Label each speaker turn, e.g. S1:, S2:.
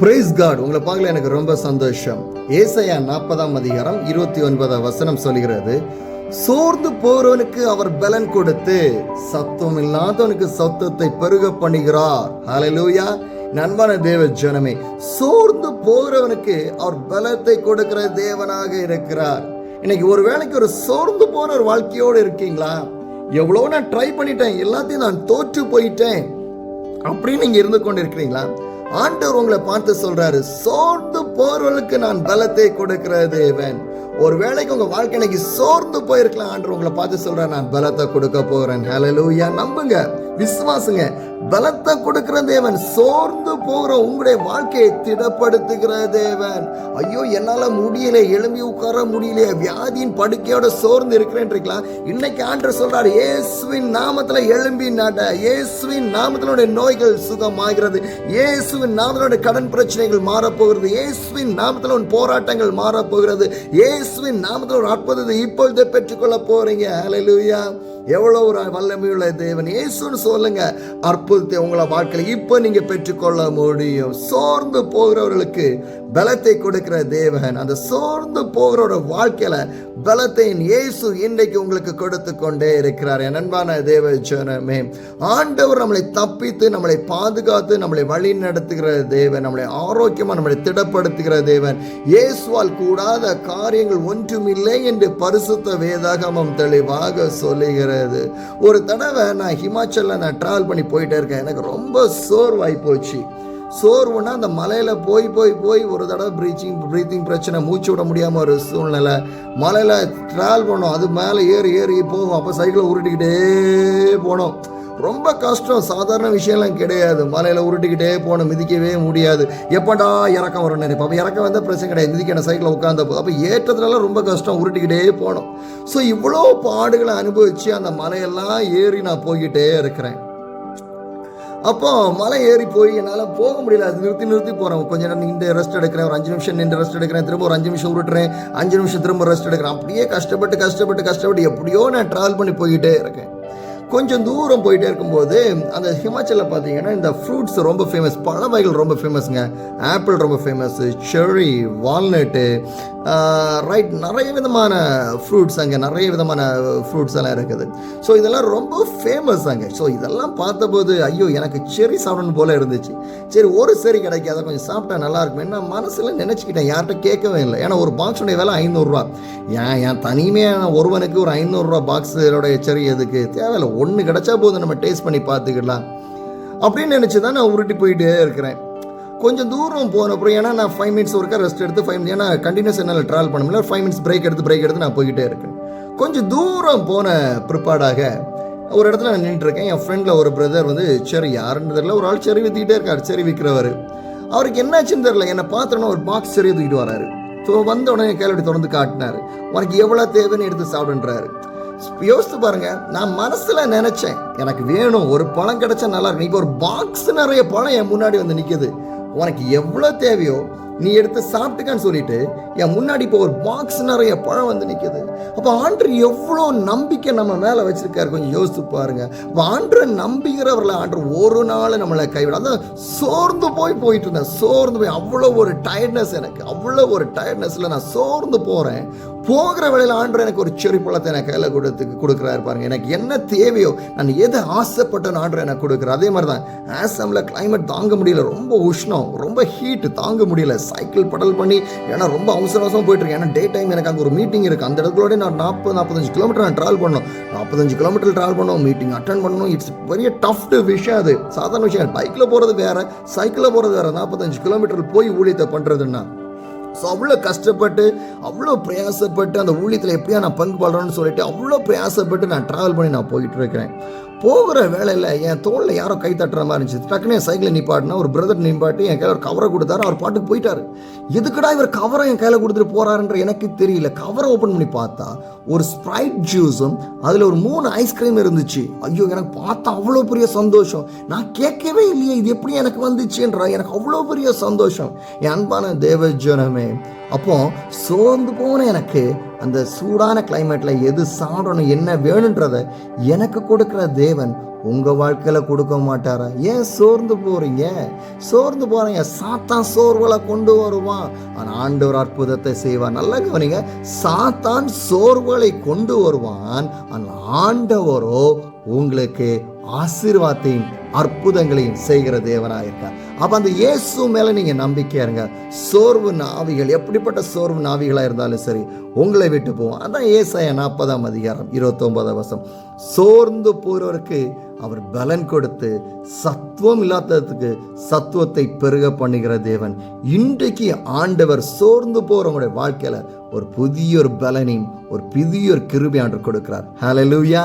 S1: Price God உங்களை பார்க்கல எனக்கு ரொம்ப சந்தோஷம். ஏசையா நாற்பதாம் அதிகாரம் இருபத்தி ஒன்பதாம் வசனம் சொல்கிறது சோர்ந்து போறவனுக்கு அவர் பலன் கொடுத்து சத்தம் இல்லாதவனுக்கு சத்தத்தை பெருக பண்ணுகிறார். ஹலலூயா நண்பான தேவ ஜனமே சோர்ந்து போகிறவனுக்கு அவர் பலத்தை கொடுக்கிற தேவனாக இருக்கிறார். இன்னைக்கு ஒரு வேளைக்கு ஒரு சோர்ந்து போன ஒரு வாழ்க்கையோடு இருக்கீங்களா? எவ்வளோ நான் ட்ரை பண்ணிட்டேன் எல்லாத்தையும் நான் தோற்று போயிட்டேன். அப்படின்னு நீங்க இருந்து கொண்டு இருக்கிறீங்களா ஆண்டவர் உங்களை பார்த்து சொல்றாரு சோர்ந்து போறவர்களுக்கு நான் பலத்தை கொடுக்கிற தேவன். ஒரு வேளைக்கு உங்க வாழ்க்கை இன்னைக்கு சோர்ந்து போயிருக்கலாம் ஆண்டு உங்களை பார்த்து சொல்கிறேன் நான் பலத்தை கொடுக்க போறேன். ஹலலூயா நம்புங்க. விசுவாசுங்க. பலத்தை கொடுக்கிற தேவன் சோர்ந்து போகிற உங்களுடைய வாழ்க்கையை திடப்படுத்துகிற தேவன். ஐயோ என்னால முடியல. எழும்பி உட்கார முடியல. வியாதியின் படுக்கையோட சோர்ந்து இருக்கிறேன்றீங்களா இன்னைக்கு ஆண்டு சொல்றாரு இயேசுவின் நாமத்துல எழும்பி நாட்ட இயேசுவின் நாமத்தினுடைய நோய்கள் சுகமாகிறது. இயேசுவின் நாமத்தினுடைய கடன் பிரச்சனைகள் மாறப்போகிறது. இயேசுவின் நாமத்தில் உன் போராட்டங்கள் மாறப்போகிறது. இயேசுவின் நாமத்தில் ஒரு அற்புதத்தை இப்பொழுதே பெற்றுக்கொள்ள போறீங்க. ஹalleluya எவ்வளோ ஒரு வல்லமையுள்ள தேவன்? இயேசுன்னு சொல்லுங்க. அற்புதத்தை உங்களை வாழ்க்கையில் இப்போ நீங்க பெற்றுக்கொள்ள முடியும். சோர்ந்து போகிறவர்களுக்கு பலத்தை கொடுக்கிற தேவன். அந்த சோர்ந்து போகிறவரோட வாழ்க்கையில பலத்தை இயேசு இன்றைக்கு உங்களுக்கு கொடுத்து கொண்டே இருக்கிறார். என் அன்பான தேவ ஜனமே ஆண்டவர் நம்மளை தப்பித்து நம்மளை பாதுகாத்து நம்மளை வழி நடத்துகிற தேவன். நம்மளை ஆரோக்கியமா நம்மளை திடப்படுத்துகிற தேவன். இயேசுவால் கூடாத காரியங்கள் ஒன்றுமில்லை என்று பரிசுத்த வேதாகமம் தெளிவாக சொல்லுகிறது ஒரு தடவை நான் ஹிமாச்சலில் நான் ட்ராவல் பண்ணி போயிட்டே இருக்கேன். எனக்கு ரொம்ப சோர்வாய் போச்சு. சோர்வுன்னா அந்த மலையில் போய் போய் போய் ஒரு தடவை ப்ரீச்சிங் ப்ரீத்திங் பிரச்சனை மூச்சு விட முடியாமல் ஒரு சூழ்நிலை. மலையில் ட்ராவல் பண்ணோம். அது மேலே ஏறி ஏறி போகும். அப்போ சைக்கிளை உருட்டிக்கிட்டே போனோம். ரொம்ப கஷ்டம். சாதாரண விஷயம்லாம் கிடையாது. மலையில் உருட்டிக்கிட்டே போகணும் மிதிக்கவே முடியாது. எப்படா இறக்கம் வரும் நினைப்போம். அப்போ இறக்கம் வந்தால் பிரச்சனை கிடையாது. மிதிக்க சைக்கிளில் உட்காந்த போது அப்போ ஏற்றதுனால ரொம்ப கஷ்டம். உருட்டிக்கிட்டே போகணும் ஸோ இவ்வளோ பாடுகளை அனுபவித்து அந்த மலையெல்லாம் ஏறி நான் போய்கிட்டே இருக்கிறேன். அப்போ மலை ஏறி போய் என்னால் போக முடியல. அது நிறுத்தி நிறுத்தி போகிறேன் கொஞ்ச நேரம் நின்று ரெஸ்ட் எடுக்கிறேன். ஒரு அஞ்சு நிமிஷம் நின்று ரெஸ்ட் எடுக்கிறேன். திரும்ப ஒரு அஞ்சு நிமிஷம் விட்டுறேன் அஞ்சு நிமிஷம் திரும்ப ரெஸ்ட் எடுக்கிறேன். அப்படியே கஷ்டப்பட்டு கஷ்டப்பட்டு கஷ்டப்பட்டு எப்படியோ நான் ட்ராவல் பண்ணி போய்கிட்டே இருக்கேன். கொஞ்சம் தூரம் போயிட்டே இருக்கும்போது அந்த ஹிமாச்சலில் பார்த்தீங்கன்னா இந்த ஃப்ரூட்ஸ் ரொம்ப ஃபேமஸ் பழ வகைகள் ரொம்ப ஃபேமஸ்ங்க ஆப்பிள் ரொம்ப ஃபேமஸ்ஸு செரி வால்நட்டு ரைட் நிறைய விதமான ஃப்ரூட்ஸ் அங்கே நிறைய விதமான ஃப்ரூட்ஸ் எல்லாம் இருக்குது. ஸோ இதெல்லாம் ரொம்ப ஃபேமஸ் அங்கே. ஸோ இதெல்லாம் பார்த்தபோது ஐயோ எனக்கு செரி சாப்பிடணும் போல இருந்துச்சு. சரி ஒரு செரி கிடைக்காத கொஞ்சம் சாப்பிட்டா நல்லா இருக்கும். என்ன மனசில் நினச்சிக்கிட்டேன் யார்கிட்ட கேட்கவே இல்லை. ஏன்னா ஒரு பாக்ஸுடைய விலை ஐநூறுரூவா ஏன் என் தனிமையான ஒருவனுக்கு ஒரு ஐநூறுரூவா பாக்ஸோடைய செரி எதுக்கு? தேவையில்லை. ஒன்று கிடச்சா போதும் நம்ம டேஸ்ட் பண்ணி பார்த்துக்கலாம். அப்படின்னு நினச்சி தான் நான் உருட்டி போயிட்டே இருக்கிறேன். கொஞ்சம் தூரம் போன அப்புறம் ஏன்னா நான் ஃபைவ் மினிட்ஸ் ஒருக்கா ரெஸ்ட் எடுத்து ஃபைவ் மினிட்ஸ் ஏன்னா கண்டினியூஸ் என்னால் ட்ராவல் பண்ண முடியல. ஃபைவ் மினிட்ஸ் பிரேக் எடுத்து பிரேக் எடுத்து நான் போய்கிட்டே இருக்கேன். கொஞ்சம் தூரம் போன பிற்பாடாக ஒரு இடத்துல நான் நின்றுருக்கேன் என் ஃப்ரெண்டில் ஒரு பிரதர் வந்து சரி யாருன்னு தெரியல. ஒரு ஆள் சரி வித்திக்கிட்டே இருக்கார் சரி விற்கிறவர் அவருக்கு என்னாச்சுன்னு தெரியல. என்னை பார்த்தோன்னா ஒரு பாக்ஸ் சரி தூக்கிட்டு வராரு. ஸோ வந்த உடனே கேள்வி திறந்து காட்டினார். உனக்கு எவ்வளோ தேவைன்னு எடுத்து சாப்பிடுன்றாரு. யோசித்து பாருங்க நான் மனசுல நினைச்சேன் எனக்கு வேணும் ஒரு பழம் கிடைச்சா நல்லா இருக்கும். இப்போ ஒரு பாக்ஸ் நிறைய பழம் என் முன்னாடி வந்து நிக்குது. உனக்கு எவ்வளோ தேவையோ நீ எடுத்து சாப்பிட்டுக்கான்னு சொல்லிட்டு என் முன்னாடி இப்போ ஒரு பாக்ஸ் நிறைய பழம் வந்து நிற்குது அப்போ ஆண்டு எவ்வளோ நம்பிக்கை நம்ம மேலே வச்சிருக்காரு கொஞ்சம் யோசித்து பாருங்க. அப்போ ஆண்டு நம்புகிறவர்களை ஆண்டு ஒரு நாள் நம்மளை கைவிட அதான் சோர்ந்து போய் போயிட்டு இருந்தேன். சோர்ந்து போய் அவ்வளோ ஒரு டயர்ட்னஸ் எனக்கு. அவ்வளோ ஒரு டயர்ட்னஸில் நான் சோர்ந்து போகிறேன் போகிற வேளையில் ஆண்டு எனக்கு ஒரு செரி பழத்தை எனக்கு கையில் கொடுத்து கொடுக்குறாரு பாருங்க. எனக்கு என்ன தேவையோ நான் எதை ஆசைப்பட்டேன்னு ஆண்டு எனக்கு கொடுக்குறேன் அதே மாதிரி தான் ஆசாமில் கிளைமேட் தாங்க முடியல. ரொம்ப உஷ்ணம் ரொம்ப ஹீட் தாங்க முடியல. சைக்கிள் படல் பண்ணி ஏன்னா ரொம்ப அவசர அவசரம் போயிட்டு ஏன்னா டே டைம் எனக்கு அங்கே ஒரு மீட்டிங் இருக்குது அந்த இடத்துல நான் நாற்பது நாற்பத்தஞ்சு கிலோமீட்டர் நான் ட்ராவல் பண்ணணும். நாற்பத்தஞ்சு கிலோமீட்டர் ட்ராவல் பண்ணணும். மீட்டிங் அட்டன் பண்ணணும். இட்ஸ் பெரிய டஃப் விஷயம் அது. சாதாரண விஷயம். பைக்கில் போகிறது வேற சைக்கிளில் போகிறது வேற. நாற்பத்தஞ்சு கிலோமீட்டர் போய் ஊழியத்தை பண்ணுறதுன்னா ஸோ அவ்வளோ கஷ்டப்பட்டு அவ்வளோ பிரயாசப்பட்டு அந்த ஊழியத்தில் எப்படியா நான் பங்கு படுறேன்னு சொல்லிட்டு அவ்வளோ பிரயாசப்பட்டு நான் ட்ராவல் பண்ணி நான் போயிட்டு இருக்கிறேன். போகிற வேலையில் என் தோளில் யாரோ கை தட்டுற மாதிரி இருந்துச்சு. டக்குனு என் சைக்கிளை நிப்பாட்டினா ஒரு பிரதர் நிப்பாட்டி என் கையில் ஒரு கவரை கொடுத்தாரு அவர் பாட்டுக்கு போயிட்டார். எதுக்குடா இவர் கவரை என் கையில் கொடுத்துட்டு போகிறாருன்ற எனக்கு தெரியல. கவரை ஓப்பன் பண்ணி பார்த்தா ஒரு ஸ்ப்ரைட் ஜூஸும் அதில் ஒரு மூணு ஐஸ்கிரீம் இருந்துச்சு. ஐயோ எனக்கு பார்த்தா அவ்வளோ பெரிய சந்தோஷம். நான் கேட்கவே இல்லையே இது எப்படி எனக்கு வந்துச்சுன்ற. எனக்கு அவ்வளோ பெரிய சந்தோஷம். என் அன்பான தேவஜனமே அப்போ சோர்ந்து போன எனக்கு அந்த சூடான கிளைமேட்ல எது சாப்பிடணும் என்ன வேணுன்றத எனக்கு கொடுக்கிற தேவன் உங்க வாழ்க்கையில கொடுக்க மாட்டாரா? ஏன் சோர்ந்து போறீங்க? சோர்ந்து போறீங்க. சாத்தான் சோர்வலை கொண்டு வருவான். ஆனா ஆண்டவர் அற்புதத்தை செய்வார். நல்லா கவனிங்க. சாத்தான் சோர்வலை கொண்டு வருவான். ஆனால் ஆண்டவரோ உங்களுக்கு ஆசீர்வாதத்தையும் அற்புதங்களையும் செய்கிற தேவனாக இருக்கார். அப்ப அந்த இயேசு மேல நீங்க நம்பிக்கையா இருங்க. சோர்வு நாவிகள் எப்படிப்பட்ட சோர்வு நாவிகளா இருந்தாலும் சரி உங்களை விட்டு போவோம். அதான் ஏசாய நாற்பதாம் அதிகாரம் இருபத்தொன்பதாம் வருஷம் சோர்ந்து போறவருக்கு அவர் பலன் கொடுத்து சத்துவம் இல்லாததுக்கு சத்துவத்தை பெருக பண்ணுகிற தேவன். இன்றைக்கு ஆண்டவர் சோர்ந்து போறவங்களுடைய வாழ்க்கையில ஒரு புதிய ஒரு பலனையும் ஒரு புதிய ஒரு கிருபி ஆண்டு கொடுக்கிறார். ஹலலூயா